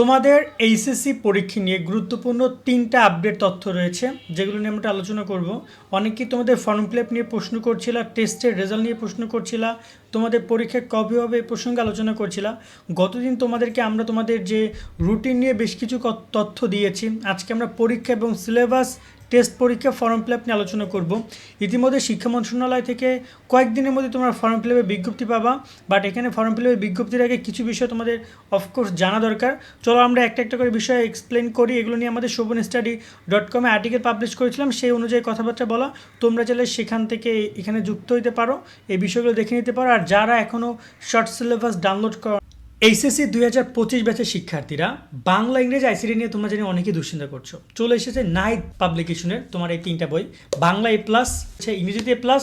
তোমাদের এইচএসসি পরীক্ষা নিয়ে গুরুত্বপূর্ণ তিনটা আপডেট তথ্য রয়েছে, যেগুলো নিয়ে আমরা আলোচনা করব। অনেকেই তোমাদের ফর্ম ফিল নিয়ে প্রশ্ন করছিলা টেস্টের রেজাল্ট নিয়ে প্রশ্ন করছিলা, তোমাদের পরীক্ষা কবে হবে এই প্রসঙ্গে আলোচনা করছিলা। গতদিন তোমাদেরকে আমরা তোমাদের যে রুটিন নিয়ে বেশ কিছু তথ্য দিয়েছি। আজকে আমরা পরীক্ষা এবং সিলেবাস টেস্ট পরীক্ষা, ফর্ম ফিল আপ নিয়ে আলোচনা করব। ইতিমধ্যে শিক্ষা মন্ত্রণালয় থেকে কয়েকদিনের মধ্যে তোমরা ফর্ম ফিল আপের বিজ্ঞপ্তি পাবা বাট এখানে ফর্ম ফিল আপের বিজ্ঞপ্তির আগে কিছু বিষয় তোমাদের অফকোর্স জানা দরকার। চলো আমরা একটা একটা করে বিষয় এক্সপ্লেন করি, এগুলো নিয়ে আমাদের শোভন স্টাডি ডট কমে আর্টিকেল পাবলিশ করেছিলাম, সেই অনুযায়ী কথাবার্তা বলা। তোমরা চাইলে সেখান থেকে এখানে যুক্ত হইতে পারো, এই বিষয়গুলো দেখে নিতে পারো। আর যারা এখনও শর্ট সিলেবাস ডাউনলোড কর এইচএসসি দুই হাজার পঁচিশ ব্যাচের শিক্ষার্থীরা বাংলা, ইংরেজি আইসিডি নিয়ে তোমরা জানি অনেকেই দুশ্চিন্তা করছ। চলে এসেছে নাইট পাবলিকেশনের তোমার এই তিনটা বই। বাংলা এ প্লাস ইংরেজিতে এ প্লাস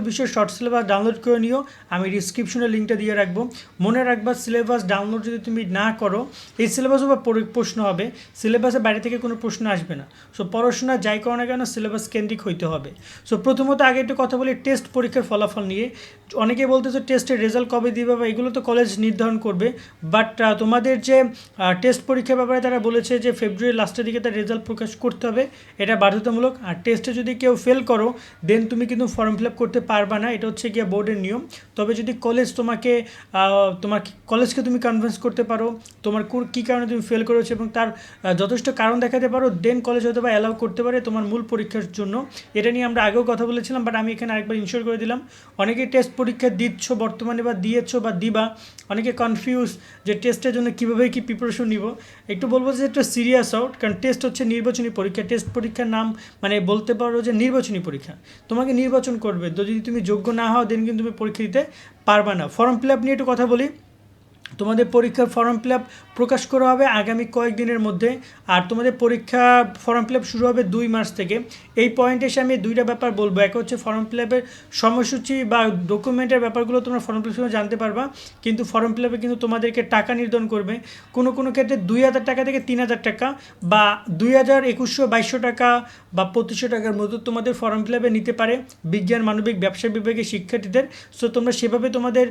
বিষয় শর্ট সিলেবাস ডাউনলোড করে নিও। আমি ডিসক্রিপশনে লিঙ্কটা দিয়ে রাখব। মনে রাখবা সিলেবাস ডাউনলোড যদি তুমি না করো, এই সিলেবাসও বা পরি- প্রশ্ন হবে। সিলেবাসের বাইরে থেকে কোনো প্রশ্ন আসবে না। সো পড়াশোনা যাই করো না কেন সিলেবাস কেন্দ্রিক হইতে হবে। সো প্রথমত আগে একটু কথা বলি টেস্ট পরীক্ষার ফলাফল নিয়ে। অনেকে বলতেছে টেস্টের রেজাল্ট কবে দিবে বা এগুলো তো কলেজ নির্ধারণ করবে। বাট তোমাদের যে টেস্ট পরীক্ষার ব্যাপারে তারা বলেছে যে ফেব্রুয়ারি লাস্টের দিকে তার রেজাল্ট প্রকাশ করতে হবে। এটা বাধ্যতামূলক। আর টেস্টে যদি কেউ ফেল করো দেন তুমি কিন্তু ফর্ম ফিল আপ করতে পারবা না, এটা হচ্ছে গিয়ে বোর্ডের নিয়ম। তবে যদি কলেজ তোমাকে তোমার কলেজকে তুমি কনভিন্স করতে পারো, তোমার কী কারণে তুমি ফেল করেছ এবং তার যথেষ্ট কারণ দেখাতে পারো দেন কলেজ হয়তো বা অ্যালাউ করতে পারে তোমার মূল পরীক্ষার জন্য। এটা নিয়ে আমরা আগেও কথা বলেছিলাম বাট আমি এখানে আরেকবার ইনশোর করে দিলাম। অনেকে টেস্ট পরীক্ষা দিচ্ছ বর্তমানে বা দিয়েছ বা দিবা, অনেকে কনফিউজ যে টেস্টের জন্য কীভাবে কী প্রিপারেশন নিব। একটু বলব যে একটু সিরিয়াস আউট কারণ টেস্ট হচ্ছে নির্বাচনী পরীক্ষা। টেস্ট পরীক্ষার নাম মানে বলতে পারো যে নির্বাচনী পরীক্ষা। তোমাকে নির্বাচন করবে। তো যদি তুমি যোগ্য না হও দেন কিন্তু তুমি পরীক্ষা দিতে পারবে না। ফর্ম ফিল আপ নিয়ে একটু কথা বলি। তোমাদের পরীক্ষার ফর্ম ফিল আপ প্রকাশ করা হবে আগামী কয়েকদিনের মধ্যে। আর তোমাদের পরীক্ষা ফর্ম ফিল আপ শুরু হবে দুই মাস থেকে। এই পয়েন্টে এসে আমি দুইটা ব্যাপার বলব। এক হচ্ছে ফর্ম ফিল আপের সময়সূচি বা ডকুমেন্টের ব্যাপারগুলো তোমরা ফর্ম ফিল সময় জানতে পারবা। কিন্তু ফর্ম ফিল আপে কিন্তু তোমাদেরকে টাকা নির্ধারণ করবে। কোনো কোনো ক্ষেত্রে দুই হাজার টাকা থেকে তিন হাজার টাকা বা দুই হাজার একুশশো বাইশশো টাকা বা পঁচিশশো টাকার মতো তোমাদের ফর্ম ফিল আপে নিতে পারে। বিজ্ঞান, মানবিক, ব্যবসা বিভাগের শিক্ষার্থীদের। সো তোমরা সেভাবে তোমাদের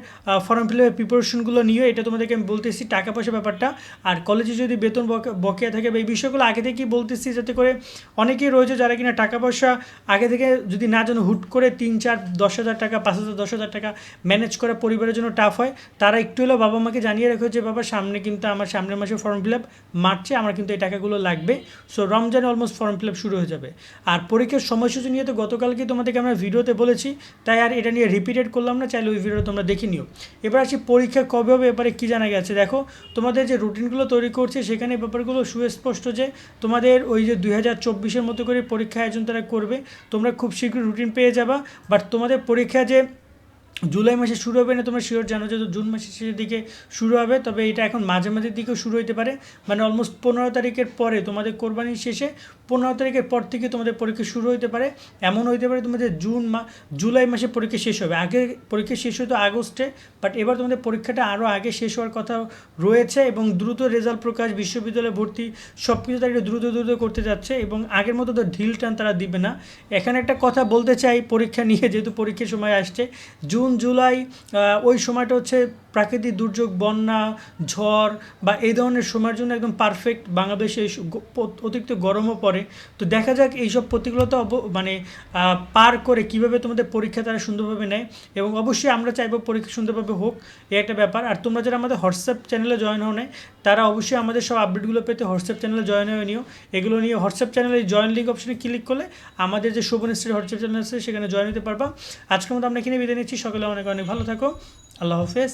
ফর্ম ফিল আপের প্রিপারেশনগুলো নিও, এটা তোমাদেরকে আমি বলতেছি টাকা পয়সা ব্যাপারটা। আর কলেজে যদি বেতন বকে- বকেয়া থাকে বা এই বিষয়গুলো আগে থেকেই বলতেছি যাতে করে অনেকেই রয়েছে যারা কিনা টাকা পয়সা আগে থেকে যদি না যেন হুট করে তিন, চার, দশ হাজার টাকা, পাঁচ হাজার, দশ হাজার টাকা ম্যানেজ করা পরিবারের জন্য টাফ হয়। তারা একটু হলেও বাবা মাকে জানিয়ে রেখে যে, বাবা, সামনে কিন্তু আমার, সামনের মাসে ফর্ম ফিল আপ মার্চে আমার কিন্তু এই টাকাগুলো লাগবে। সো রমজানে অলমোস্ট ফর্ম ফিল আপ শুরু হয়ে যাবে। আর পরীক্ষার সময়সূচি নিয়ে তো গতকালকে তোমাদেরকে আমরা ভিডিওতে বলেছি, তাই আর এটা নিয়ে রিপিটেড করলাম না, চাইলে ওই ভিডিও তোমরা দেখে নিও। এবার আসি পরীক্ষা কবে হবে, এবারে কী জানা গেছে? দেখো, তোমাদের যে রুটিনগুলো তৈরি করছে, সেখানে ব্যাপারগুলো সুস্পষ্ট যে তোমাদের ওই যে দুই হাজার চব্বিশের মতো করে পরীক্ষা আয়োজন তারা করবে। তোমরা খুব শীঘ্রই রুটিন পেয়ে যাবা বাট তোমাদের পরীক্ষা যে জুলাই মাসে শুরু হবে না, তোমরা শিওর জানো যে জুন মাসের শেষের দিকে শুরু হবে, তবে এটা এখন মাঝে মাঝের দিকেও শুরু হতে পারে। মানে অলমোস্ট পনেরো তারিখের পরে তোমাদের কোরবানির শেষে পনেরো তারিখের পর থেকে তোমাদের পরীক্ষা শুরু হতে পারে। এমন হতে পারে তোমাদের জুন মা, জুলাই মাসে পরীক্ষা শেষ হবে। আগে পরীক্ষা শেষ হতো আগস্টে বাট এবার তোমাদের পরীক্ষাটা আরও আগে শেষ হওয়ার কথা রয়েছে এবং দ্রুত রেজাল্ট প্রকাশ, বিশ্ববিদ্যালয়ে ভর্তি সব কিছু তারা দ্রুত দ্রুত করতে যাচ্ছে এবং আগের মতো তো ঢিল টান তারা দিবে না। এখানে একটা কথা বলতে চাই পরীক্ষা নিয়ে, যেহেতু পরীক্ষার সময় আসছে, জুন জুলাই ওই সময়টা হচ্ছে প্রাকৃতিক দুর্যোগ, বন্যা, ঝড় বা এই ধরনের সময়ের জন্য একদম পারফেক্ট বাংলাদেশে অতিরিক্ত গরমও পড়ে। তো দেখা যাক এইসব প্রতিকূলতা মানে পার করে কীভাবে তোমাদের পরীক্ষা তারা সুন্দরভাবে নেয় এবং অবশ্যই আমরা চাইব পরীক্ষা সুন্দরভাবে হোক এই একটা ব্যাপার। আর তোমরা যারা আমাদের হোয়াটসঅ্যাপ চ্যানেলে জয়েন হও নাই, তারা অবশ্যই আমাদের সব আপডেটগুলো পেতে হোয়াটসঅ্যাপ চ্যানেলে জয়েন হয়ে নিও। এগুলো নিয়ে হোয়াটসঅ্যাপ চ্যানেলে জয়েন লিঙ্ক অপশনে ক্লিক করলে আমাদের যে শোভন স্টের হোয়াটসঅ্যাপ চ্যানেল আছে, সেখানে জয়েন হতে পারবা। আজকের মতো আমরা এখানে বিদায় নিচ্ছি। সকালে অনেক অনেক ভালো থাকো। আল্লাহ হাফেজ।